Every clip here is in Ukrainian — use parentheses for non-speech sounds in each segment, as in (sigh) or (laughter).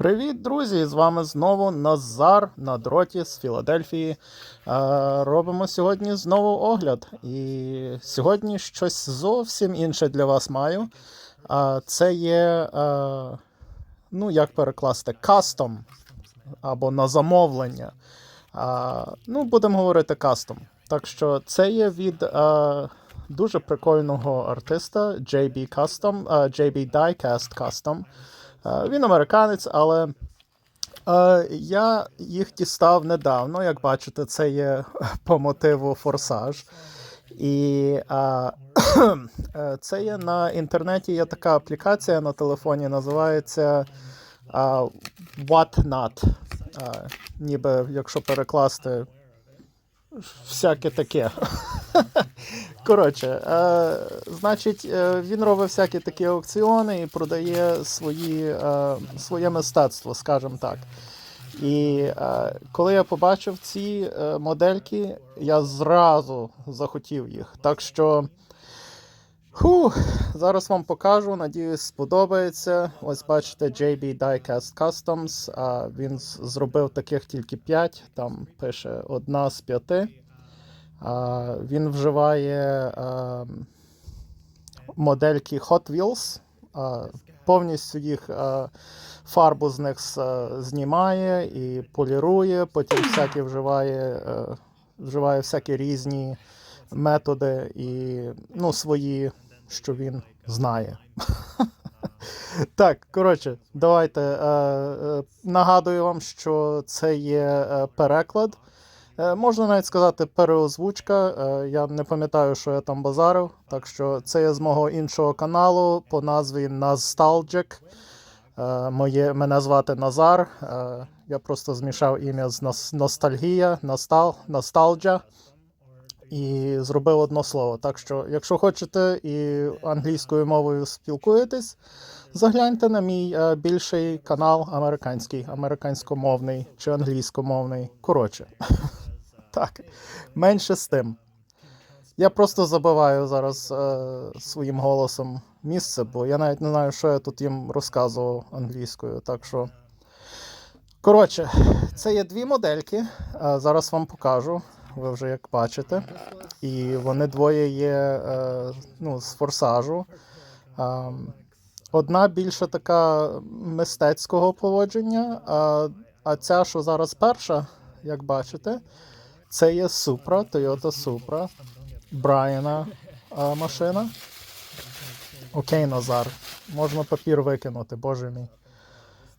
Привіт, друзі! З вами знову Назар на дроті з Філадельфії. Е, робимо сьогодні знову огляд. І сьогодні щось зовсім інше для вас маю. Це є, е, ну як перекласти, кастом або на замовлення. Ну, будемо говорити кастом. Так що це є від е, дуже прикольного артиста JB Custom, JB Diecast Custom. Е, Він американець, але е, я їх дістав недавно. Як бачите, це є (laughs) по мотиву форсаж. І (clears throat) е, це є на інтернеті. Є така аплікація на телефоні, називається е, Whatnot. Ніби якщо перекласти всяке таке. (laughs) Коротше, е, значить, е, він робить всякі такі аукціони і продає свої, е, своє мистецтво, скажімо так. І е, коли я побачив ці е, модельки, я зразу захотів їх. Так що. Фу, зараз вам покажу, надіюсь, сподобається. Ось бачите, JB Diecast Customs. А він зробив таких тільки 5, там пише одна з п'яти. Він вживає модельки Hot Wheels. Повністю їх фарбу з них знімає і полірує, потім всякі вживає, вживає всякі різні методи і ну, свої, що він знає. (laughs) Так, коротше, давайте. Нагадую вам, що це є переклад. Е, можна навіть сказати переозвучка. Е, я не пам'ятаю, що я там базарив. Так що це є з мого іншого каналу по назві Nostalgic. Е, моє, мене звати Назар. Я просто змішав ім'я з нос- ностальгія, настал, ностальджа і зробив одно слово. Так що, якщо хочете і англійською мовою спілкуєтесь, загляньте на мій більший канал американський, американськомовний чи англійськомовний. Коротше, (laughs) так, менше з тим. Я просто забиваю зараз е, своїм голосом місце, бо я навіть не знаю, що я тут їм розказував англійською. Так що. Коротше, це є дві модельки. Е, зараз вам покажу. Ви вже як бачите. І вони двоє є е, ну, з форсажу. Е, одна більше така мистецького поводження, а, а ця, що зараз перша, як бачите, це є Supra, Toyota Supra, Брайана машина. Окей, Назар. Можна папір викинути, боже мій.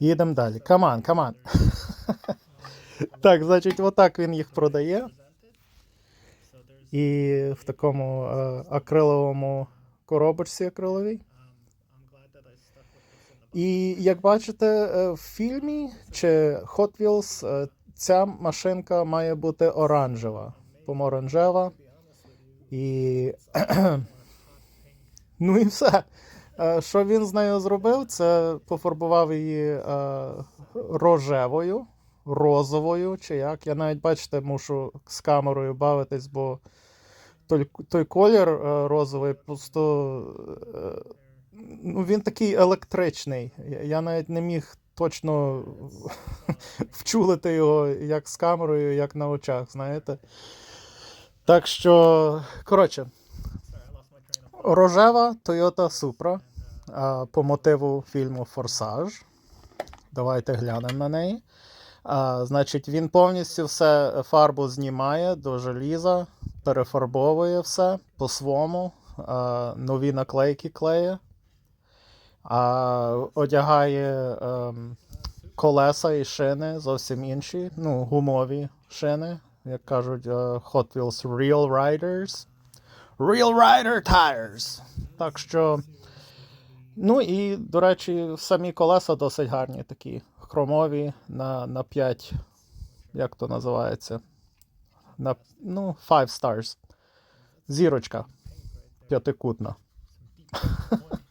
Їдемо далі. Каман, каман. (laughs) Так, значить, отак він їх продає. І в такому е, акриловому коробочці акриловій. І як бачите, е, в фільмі чи Hot Wheels е, ця машинка має бути оранжева, помаранжева. І. (clears throat) ну і все. Е, Що він з нею зробив? Це пофарбував її е, рожевою, розовою, чи як. Я навіть, бачите, мушу з камерою бавитись, бо той, той колір е, розовий просто. ну, він такий електричний. Я навіть не міг точно (laughs) вчулити його як з камерою, як на очах, знаєте. Так що, коротше, рожева Toyota Supra по мотиву фільму Форсаж. Давайте глянемо на неї. А, значить, він повністю все фарбу знімає до желіза, перефарбовує все по-свому, нові наклейки клеє, а, одягає ем, колеса і шини зовсім інші, ну, гумові шини, як кажуть, е, Hot Wheels Real Riders. Real Rider Tires. Так що. Ну і, до речі, самі колеса досить гарні, такі хромові на, на 5. Як то називається? На, ну, 5 stars. Зірочка. П'ятикутна. (laughs)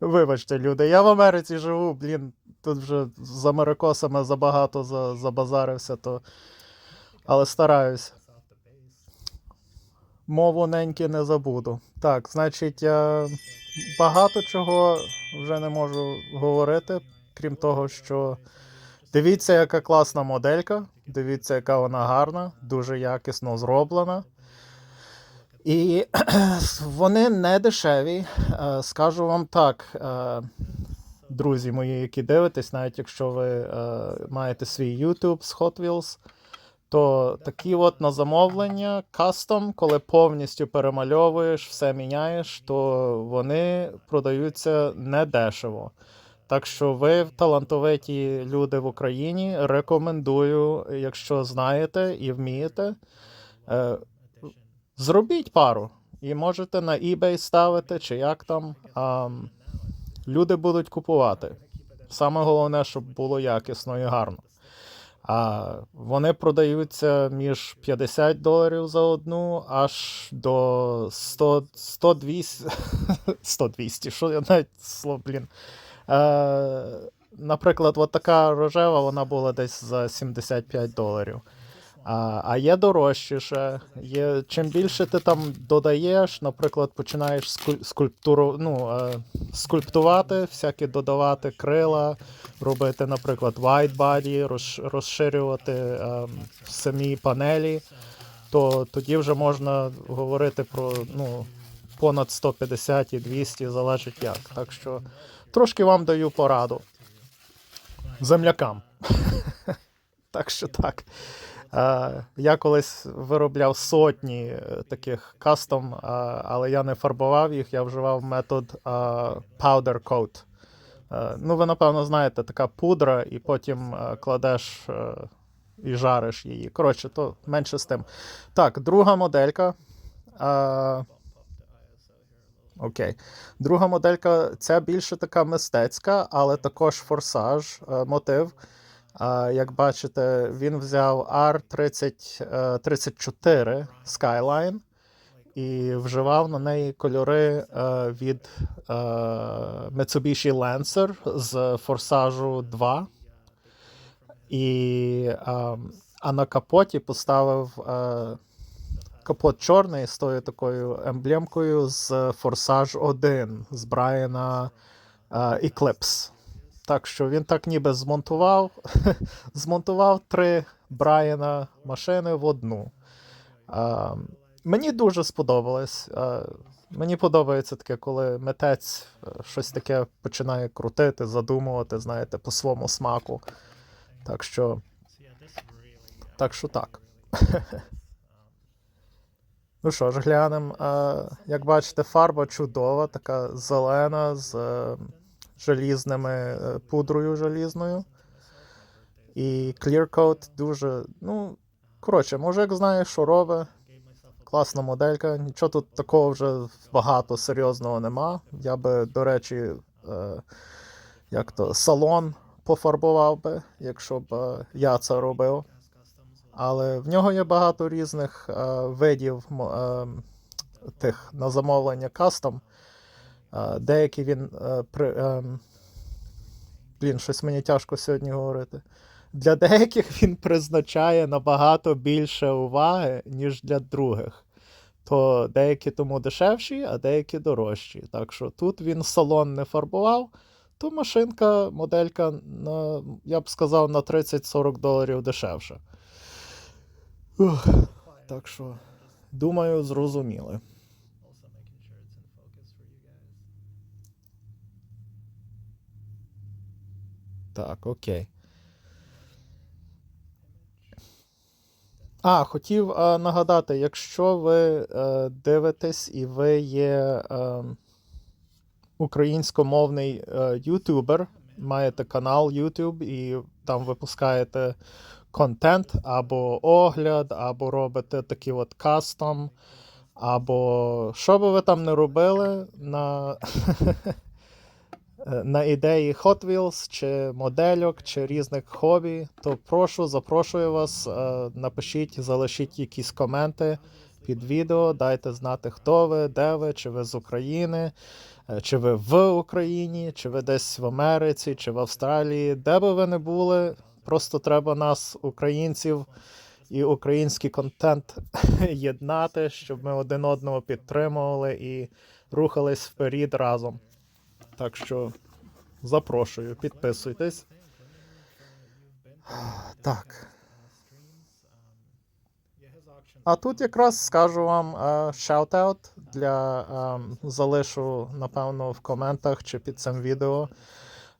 Вибачте, люди, я в Америці живу, блін, тут вже з америкосами забагато за, забазарився, то. Але стараюсь. Мову неньки не забуду. Так, значить, я багато чого вже не можу говорити крім того, що дивіться, яка класна моделька, дивіться, яка вона гарна, дуже якісно зроблена. І (clears throat) вони не дешеві. Е, Скажу вам так, е, друзі мої, які дивитесь, навіть якщо ви е, маєте свій YouTube з Hot Wheels, то такі от на замовлення кастом, коли повністю перемальовуєш, все міняєш, то вони продаються недешево. Так що ви талантовиті люди в Україні. Рекомендую, якщо знаєте і вмієте, зробіть пару. І можете на eBay ставити, чи як там. А, люди будуть купувати. Саме головне, щоб було якісно і гарно. А вони продаються між 50 доларів за одну, аж до 100, 100 200, 100 200, що я навіть слово, блін. Е, наприклад, от така рожева, вона була десь за 75 доларів. А, а є дорожчіше. Є, чим більше ти там додаєш, наприклад, починаєш скуль- скульптуру, ну, е, скульптувати, всякі додавати крила, робити, наприклад, body, розш- розширювати е, самі панелі, то тоді вже можна говорити про ну, понад 150 і 200, залежить як. Так що трошки вам даю пораду. Землякам. (laughs) так що так. Е, Я колись виробляв сотні е, таких кастом, е, але я не фарбував їх, я вживав метод powder coat. Ну, ви, напевно, знаєте, така пудра, і потім кладеш і жариш її. Коротше, то менше з тим. Так, друга моделька. Окей. Друга моделька це більше така мистецька, але також форсаж, мотив. Як бачите, він взяв R34 Skyline і вживав на неї кольори е, від е, Mitsubishi Lancer з форсажу 2. І, е, а на капоті поставив е, капот чорний з тою такою емблемкою з форсаж 1 з Брайана е, Eclipse. Так що він так ніби змонтував, (laughs) змонтував три Брайана машини в одну. А, мені дуже сподобалось. А, мені подобається таке, коли митець е, щось таке починає крутити, задумувати, знаєте, по своєму смаку. Так що. Так що так. (laughs) Ну що ж, глянемо. Як бачите, фарба чудова, така зелена з е, желізними е, пудрою желізною. І Clear дуже. Ну, коротше, мужик знає, що робить. Класна моделька. Нічого тут такого вже багато серйозного нема. Я би, до речі, е, як то, салон пофарбував би, якщо б е, я це робив. Але в нього є багато різних е, видів е, тих на замовлення кастом. Деякі він е, при, е, блін, щось мені тяжко сьогодні говорити. Для деяких він призначає набагато більше уваги, ніж для других. То деякі тому дешевші, а деякі дорожчі. Так що тут він салон не фарбував, то машинка, моделька, на, я б сказав, на 30-40 доларів дешевша. Ух, так що, думаю, зрозуміли. Так, окей. А, хотів е, нагадати, якщо ви е, дивитесь і ви є е, українськомовний е, ютубер, маєте канал YouTube і там випускаєте контент або огляд, або робите такий от кастом, або що би ви там не робили на, (laughs) на ідеї Hot Wheels, чи модельок, чи різних хобі, то прошу, запрошую вас, е, напишіть, залишіть якісь коменти під відео, дайте знати, хто ви, де ви, чи ви з України, е, чи ви в Україні, чи ви десь в Америці, чи в Австралії, де би ви не були. Просто треба нас, українців, і український контент (laughs) єднати, щоб ми один одного підтримували і рухались вперед разом. Так що запрошую, підписуйтесь. Так. А тут якраз скажу вам е, шаут-аут для е, залишу, напевно, в коментах чи під цим відео.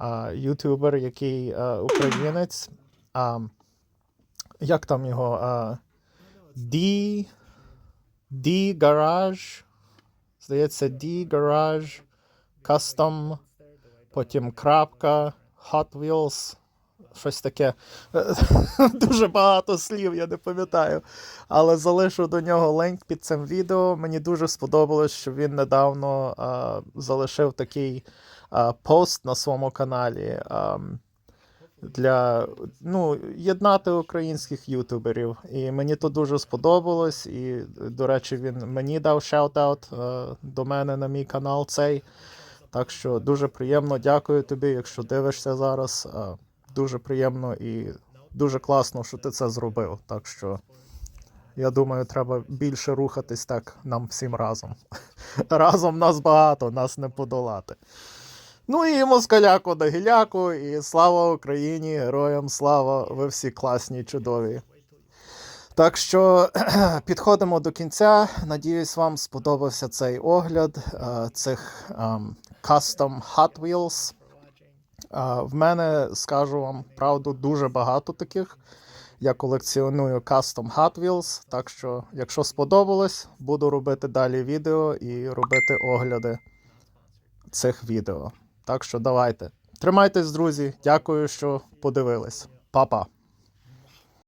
Е, ютубер, який е, українець. А, як там його? Е, D. D Garage. Здається, D Garage. Custom. Потім крапка. Hot Wheels. Щось таке. (laughs) Дуже багато слів, я не пам'ятаю. Але залишу до нього линк під цим відео. Мені дуже сподобалось, що він недавно а, залишив такий а, пост на своєму каналі. А, для ну, єднати українських ютуберів. І мені то дуже сподобалось. І, до речі, він мені дав шаут-аут е, до мене на мій канал цей. Так що дуже приємно, дякую тобі, якщо дивишся зараз. Е, дуже приємно і дуже класно, що ти це зробив. Так що я думаю, треба більше рухатись так нам всім разом. (laughs) Разом нас багато, нас не подолати. Ну і москаляку да гіляку, і слава Україні, героям слава, ви всі класні, чудові. Так що (clears throat) підходимо до кінця. Надіюсь, вам сподобався цей огляд е, цих ем, custom Hot Wheels. В мене, скажу вам правду, дуже багато таких. Я колекціоную custom Hot Wheels, так що, якщо сподобалось, буду робити далі відео і робити огляди цих відео. Так що давайте. Тримайтесь, друзі. Дякую, що подивились. Па-па.